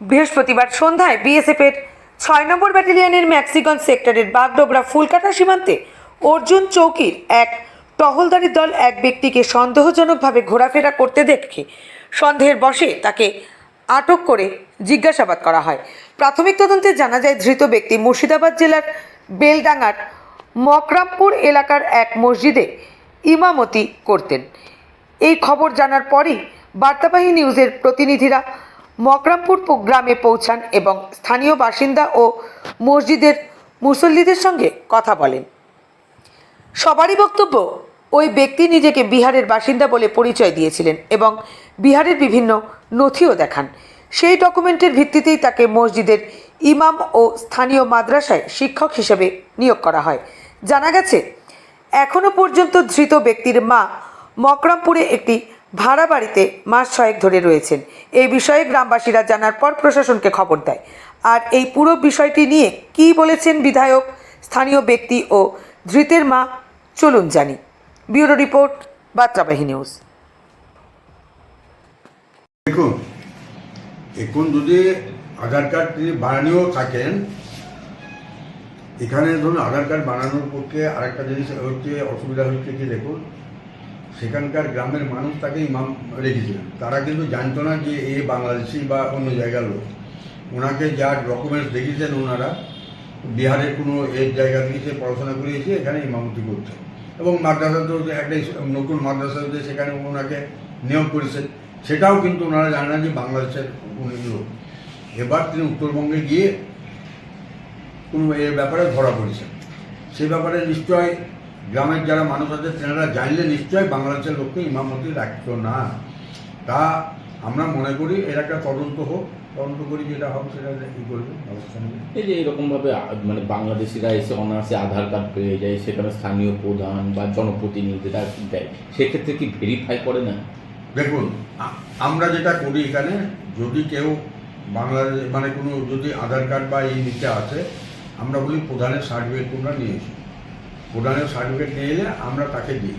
বৃহস্পতিবার সন্ধ্যায় বিএসএফের ছয় নম্বর ব্যাটালিয়নের ম্যাক্সিগঞ্জ সেক্টরের বাগডোগরা ফুলকাটা সীমান্তে অর্জুন চৌকির এক টহলদারি দল এক ব্যক্তিকে সন্দেহজনকভাবে ঘোরাফেরা করতে দেখে সন্দেহের বশে তাকে আটক করে জিজ্ঞাসাবাদ করা হয়। প্রাথমিক তদন্তে জানা যায়, ধৃত ব্যক্তি মুর্শিদাবাদ জেলার বেলডাঙ্গার মকরামপুর এলাকার এক মসজিদে ইমামতি করতেন। এই খবর জানার পরই বার্তাবাহী নিউজের প্রতিনিধিরা মকরামপুর গ্রামে পৌঁছান এবং স্থানীয় বাসিন্দা ও মসজিদের মুসল্লিদের সঙ্গে কথা বলেন। সবারই বক্তব্য, ওই ব্যক্তি নিজেকে বিহারের বাসিন্দা বলে পরিচয় দিয়েছিলেন এবং বিহারের বিভিন্ন নথিও দেখান। সেই ডকুমেন্টের ভিত্তিতেই তাকে মসজিদের ইমাম ও স্থানীয় মাদ্রাসায় শিক্ষক হিসেবে নিয়োগ করা হয়। জানা গেছে এখনও পর্যন্ত ধৃত ব্যক্তির মা মকরামপুরে একটি ভাড়া বাড়িতে মাস ছয়েক ধরে রয়েছেন। এই বিষয়ে গ্রামবাসীরা জানার পর প্রশাসনকে খবর দেয়। আর এই পুরো বিষয়টি নিয়ে কী বলেছেন বিধায়ক, স্থানীয় ব্যক্তি ও ধৃতের মা চলুন জানি। ব্যুরো রিপোর্ট, বার্তাবাহী নিউজ। দেখুন এখন যদি আধার কার্ড তিনি বানানিও থাকেন, এখানে ধরুন আধার কার্ড বানানোর পক্ষে আরেকটা জিনিস হচ্ছে, অসুবিধা হচ্ছে কি দেখুন, সেখানকার গ্রামের মানুষ তাকে ইমাম রেখেছিলেন। তারা কিন্তু জানতো না যে এ বাংলাদেশি বা অন্য জায়গার লোক। ওনাকে যা ডকুমেন্টস দেখিয়েছেন ওনারা, বিহারের কোনো এর জায়গা থেকে সে পড়াশোনা করিয়েছে, এখানে ইমামতি করছে। এবং মাদ্রাসাতেও যে একটা নতুন মাদ্রাসা হয়েছে সেখানে ওনাকে নিয়োগ করেছেন সেটাও কিন্তু ওনারা জানে না যে বাংলাদেশের উনি লোক। এবার তিনি উত্তরবঙ্গে গিয়ে কোনো এর ব্যাপারে ধরা পড়েছেন। সে ব্যাপারে নিশ্চয় গ্রামের যারা মানুষ আছে, তেনারা জানলে নিশ্চয় বাংলাদেশের লোককে ইমামতি রাখত না। তা আমরা মনে করি এর একটা তদন্ত হোক তদন্ত করি যেটা হবে সেটা ই করবে এই যে এরকমভাবে মানে বাংলাদেশিরা এসে অনার্সে আধার কার্ড পেয়ে যায় সেখানে স্থানীয় প্রধান বা জনপ্রতিনিধিরা দেয় সেক্ষেত্রে কি ভেরিফাই করে না? দেখুন আমরা যেটা করি এখানে যদি কেউ বাংলাদেশ মানে কোনো যদি আধার কার্ড বা এই নিচে আছে আমরা বলি প্রধানের সার্টিফিকেট তোমরা নিয়ে প্রধানের সার্টিফিকেট নিয়ে এলে আমরা তাকে দিই।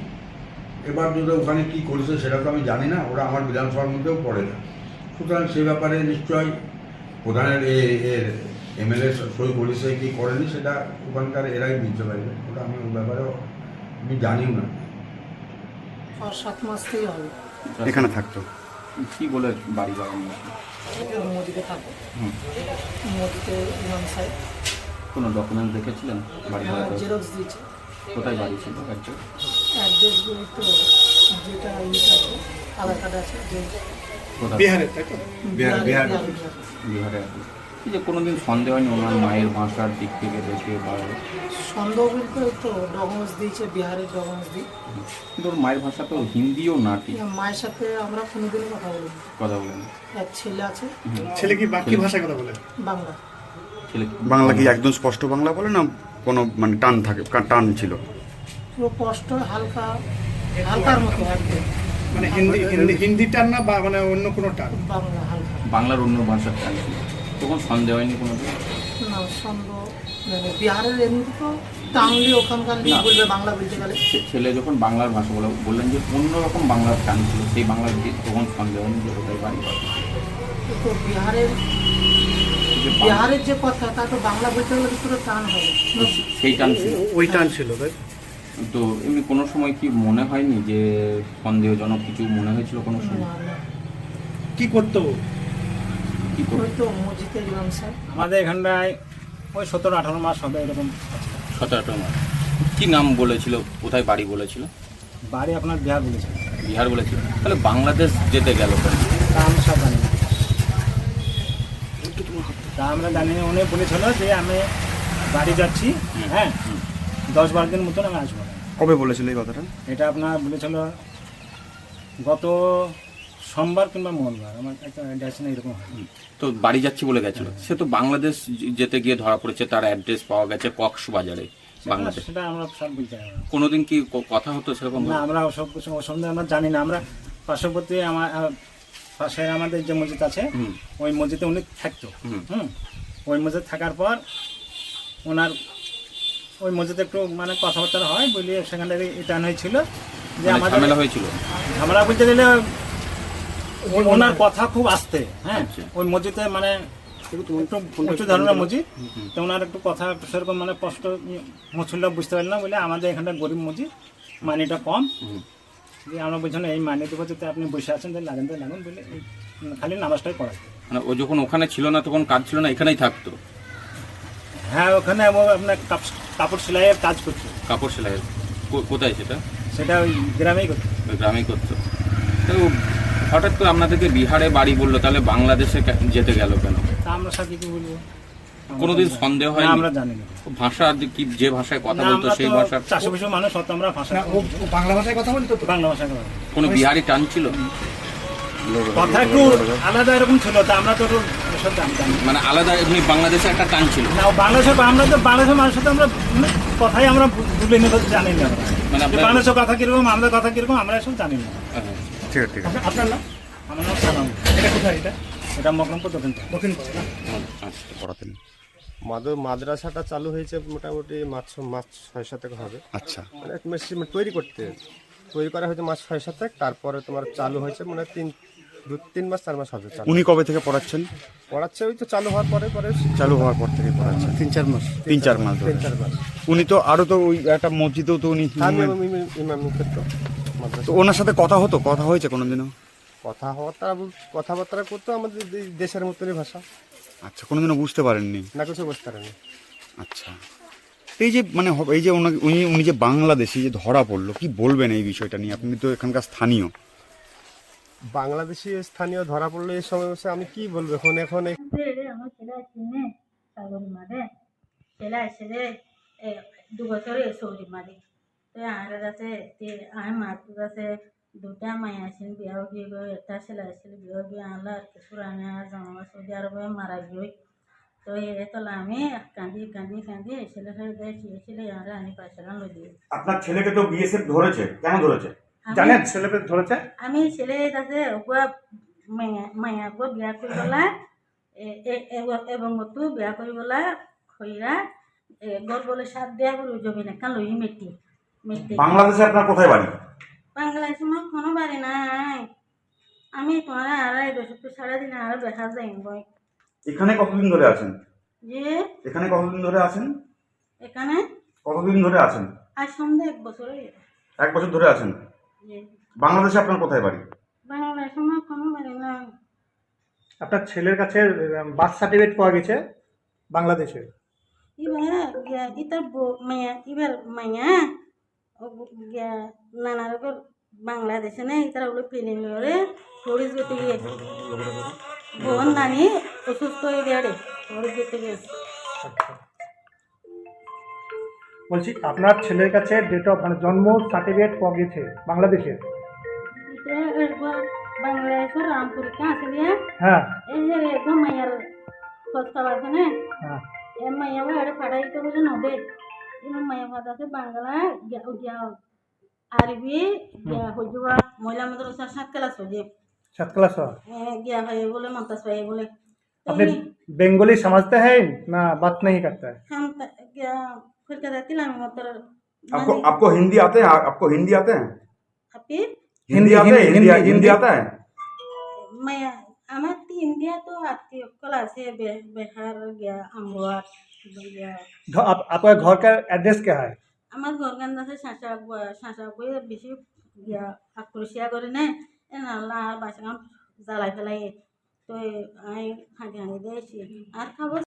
এবার যদি ওখানে কি করেছে সেটা তো আমি জানি না ওরা আমার বিধানসভার মধ্যেও পড়ে না। সুতরাং সে ব্যাপারে নিশ্চয় প্রধানের এ এর এমএলএ সই করেছে কি করেনি সেটা ওখানকার এরাই বুঝতে পারবে। ওটা আমি ওই ব্যাপারেও আমি জানিও না। আর সাত মাস থেকে হবে? এখানে থাকতো। কি বলে বাড়ি বাগান মোদিতে থাকব। মোদিতে ইমাম সাহেব। কোনো ডকুমেন্ট দেখেছিলেন? বাড়ি হ্যাঁ ভাড়া জেরক্স দিয়েছে। কোথায় বাড়ি ছিল একজন অ্যাড্রেসগুলো তো যেটা ইয়ে আধার কার্ড আছে যে কোথায় বিহারে তাই তো? বিহার বিহার। বিহারে। এই যে কোনোদিন সন্দেহ হয়নি ওনার মায়ের ভাষার দিক থেকে দেখে বা সন্দেহ বলতে তো ডকুমেন্টস দিয়েছে বিহারের ডকুমেন্টস দিই। কিন্তু ওর মায়ের ভাষা তো হিন্দিও না ঠিক মায়ের সাথে আমরা কোনোদিনই কথা বলি কথা বলেন। এক ছেলে আছে। ছেলে কি বাকি ভাষায় কথা বলে? বাংলা। ছেলে বাংলা কি একদম স্পষ্ট বাংলা বলে না কোনো মানে টান থাকে টান ছিল? পুরো কষ্ট হালকা হালকার মতো একদম মানে হিন্দি হিন্দি হিন্দি টান না বা মানে অন্য কোনো টান? বাংলা বাংলার অন্য ভাষার টান ছিল। তখন সন্দেহ হয়নি কোনো না সন্দেহ মানে বিহারের এমনি তো টানলি ওখানকার নিয়ে বলবে বাংলা বলতে গেলে। ছেলে যখন বাংলার ভাষা বলে বললেন যে অন্যরকম বাংলার টান ছিল সেই বাংলার দিক তখন সন্দেহ হয়নি যে ওটাই বাড়ি তো বিহারের যে বিহারের যে কথা তা তো বাংলা বলতে গেলে তো পুরো টান হবে সেই টান ছিল। ওই টান ছিল তাই তো এমনি কোনো সময় কি মনে হয়নি যে সন্দেহজনক কিছু মনে হয়েছিল কোনো সময়। কি করতো? কি করে ওই তো মসজিদের ইমাম সাহেব আমাদের এখানটায় ওই সতেরো আঠারো মাস হবে এরকম সতেরো আঠারো মাস কি নাম বলেছিল কোথায় বাড়ি বলেছিল বাড়ি আপনার বিহার বলেছিল বিহার বলেছিল তাহলে বাংলাদেশ যেতে গেল কেন? তা আমরা সব জানি না। তা আমরা জানি না উনি বলেছিল যে আমি বাড়ি যাচ্ছি হ্যাঁ। দশ বারো দিন মতন আমি আসব। না। কবে বলেছিল এই কথাটা? এটা আপনার বলেছিল গত সোমবার কিংবা মঙ্গলবার। আমার একটা অ্যাড্রেস না এরকম হয়। তো বাড়ি যাচ্ছি বলে গেছিল। সে তো বাংলাদেশ যেতে গিয়ে ধরা পড়েছে তার অ্যাড্রেস পাওয়া গেছে কক্সবাজারে বাংলাদেশ। সেটা আমরা সব বলতে। কোনোদিন কি কথা হতো সেরকম? না আমরা সব কিছু সম্বন্ধে আমরা জানি না। আমরা পার্শ্ববর্তী আমার পাশে আমাদের যে মসজিদ আছে ওই মসজিদে উনি থাকতো। হুম। হুম। ওই মসজিদ থাকার পর ওনার ওই মসজিদে একটু মানে কথাবার্তা হয় বলি সেখানে রিটার্ন হয়েছিল যে মানে আমাদের ঝামেলা হয়েছিল? আমরা বলতে গেলে ওনার কথা খুব আসতে হ্যাঁ? আচ্ছা। ওই মসজিদে মানে একটু উঁচু ধরনের মসজিদ তো ওনার একটু কথা সেরকম মানে স্পষ্ট মুসল্লা বুঝতে পারলাম না বলে আমাদের এখানটা গরিব মসজিদ মানিটা কম। যে আমরা বলছি না এই মানি দেবো যাতে আপনি বসে আছেন তাহলে লাগেন তো লাগুন বলে খালি নামাজটাই পড়াই মানে ও যখন ওখানে ছিল না তখন কাজ ছিল না এখানেই থাকতো? হ্যাঁ ওখানে ও আপনার কাপ- কাপড় সেলাইয়ের কাজ করছে। কাপড় সেলাইয়ের? কো- কোথায় সেটা? সেটা ওই গ্রামেই করছে। ওই গ্রামেই করতো তো হঠাৎ করে আপনাদেরকে বিহারে বাড়ি বলল তাহলে বাংলাদেশে যেতে গেল কেন? আমরা স্যার কি বলব। কোনোদিন সন্দেহ না, হয়নি? আমরা জানি না। ভাষা কি যে ভাষায় কথা বলতো সেই তো ভাষার মানুষ হতো আমরা ভাষা বাংলা ভাষায় কথা বলতো বাংলা ভাষা কথা কোনো বিহারি টান ছিল? কথা একটু আলাদা এরকম ছিল তা আমরা তো মানে আলাদা এমনি বাংলাদেশে একটা টান ছিল। না ও বাংলাদেশের আমরা তো বাংলাদেশের মানুষের সাথে আমরা মানে কথাই আমরা ভুলে নিতে জানি না মানে বাংলাদেশের কথা কীরকম আমাদের কথা কীরকম আমরা এসব জানি না। হ্যাঁ। ঠিক আছে ঠিক আছে। আপনার নাম? আমার নাম সালাম। এটা কোথায় এটা? এটা মকরমপুর দক্ষিণ দক্ষিণ পাড়া না? আচ্ছা। পড়াতেন। মাদ্রাসাটা চালু হয়েছে মোটামুটি মাছ মাছ ছয় সাতেক হবে। আচ্ছা। মানে মেশিন তৈরি করতে তৈরি করা হয়েছে মাছ ছয় সাতেক তারপরে তোমার চালু হয়েছে মানে তিন দু তিন মাস চার মাস হবে চালু। উনি কবে থেকে পড়াচ্ছেন? পড়াচ্ছে ওই তো চালু হওয়ার পরে পরে। চালু হওয়ার পর থেকে পড়াচ্ছেন তিন চার মাস। তিন চার মাস ধরে। তিন চার মাস। উনি তো আরও তো ওই একটা মসজিদেও তো উনি আমি ইমামি। মাদ্রাসা। তো ওনার সাথে কথা হতো? কথা হয়েছে কোনোদিনও? কথাবার্তা বল- কথাবার্তা করতো আমাদের এই দেশের মতনই ভাষা। আচ্ছা কোনোদিনও বুঝতে পারেননি? না কিছু বুঝতে পারেনি আচ্ছা। এই যে মানে হ- এই যে ওনাকে উনি উনি যে বাংলাদেশি যে ধরা পড়ল কি বলবেন এই বিষয়টা নিয়ে? আপনি তো এখানকার স্থানীয়। বাংলাদেশি স্থানীয় ধরা পড়ল এই সময় বসে আমি কি বলব? এখন এখন এই রে আমার ছেলে আসছে সাগরি মারে। ছেলে আসছে রে এ দু বছরে সৌরি মারি। তো আর আছে তে আমি মাতু আছে দুটা মাই আসেন বিয়া বিয়ে গো একটা ছেলে আসছিল বিয়া বিয়ে আনলা পুরানে জামা সৌদি আরবে মারা গিয়ে তো এ তো আমি কান্দি কান্দি কান্দি ছেলে দেয় ছেলে আর আমি পাঁচশো টাকা লই দিয়ে আপনার ছেলেকে তো বিএসএফ ধরেছে কেন ধরেছে? জানেন ছেলেপেলে ধরেছে? আমি ছেলে আছে ওগুলা মায়া মায়াকো বিয়া এ- এ- এবং তো বিয়া কৰিবলা খৈরা গর্বলে সাত দেয়া করে জমি না লই মেটি মেটি বাংলাদেশে আপনার কোথায় বাড়ি বাংলাদেশ আমার কোনো বাড়ি নাই। আমি তোমার আড়াই বছর তো সারাদিন আরও দেখা যাই বই এখানে কতদিন ধরে আছেন? যে? এখানে কতদিন ধরে আছেন? এখানে? কতদিন ধরে আছেন? আজ সন্ধ্যা এক বছর এক বছর ধরে আছেন? বাংলাদেশে আপনার কোথায় বাড়ি? বাংলাদেশ আমার কোনো বাড়ি নাই আপনার ছেলের কাছে বার্থ সার্টিফিকেট পাওয়া গেছে বাংলাদেশে। এবার ইতার মায়া এবার মায়া নানার ওপর বাংলাদেশে নেই তারা ওগুলো ফরিস গেতে গিয়ে বোন নানি অসুস্থ হয়ে ফরিস গেতে গিয়ে বলছি আপনার ছেলের কাছে ডেট অফ মানে জন্ম সার্টিফিকেট পাওয়া গেছে বাংলাদেশের বাংলাদেশের রামপুর কাছে হ্যাঁ। এই যে একদম আছে না হ্যাঁ। এ মাইয়া এটা পাঠাইতে বলে নবে কিন্তু মাইয়া পাঠাতে বাংলা আরবি হজুয়া মহিলা আমাদের ওষুধ সাত ক্লাস হয়ে। সাত ক্লাস গিয়া ভাই বলে মমতাজ ভাই বলে বেঙ্গলি সমাজতে হ্যাঁ না বাত নেই করতে হ্যাঁ बात नहीं करता है हम त- क्या फिर कहते तिला में मतलब आपको आपको हिंदी आते हैं आ- आपको हिंदी आते हैं আপনি हिंदी आते हैं हिंदी हिंदी आता है मैं আমার তিন দিয়া তো আত্মীয় কল আছে বে- বিহার গিয়া আমরোয়া গিয়া घ- आप, आपका घर का एड्रेस क्या है আমার ঘর গান আছে শাঁসা শাঁসা বই বেশি গিয়া আক্রোশিয়া করে না এ নাল্লা আর বাসা জ্বালাই ফেলাই তো আমি হাঁটি হাঁটি দিয়েছি আর খাবো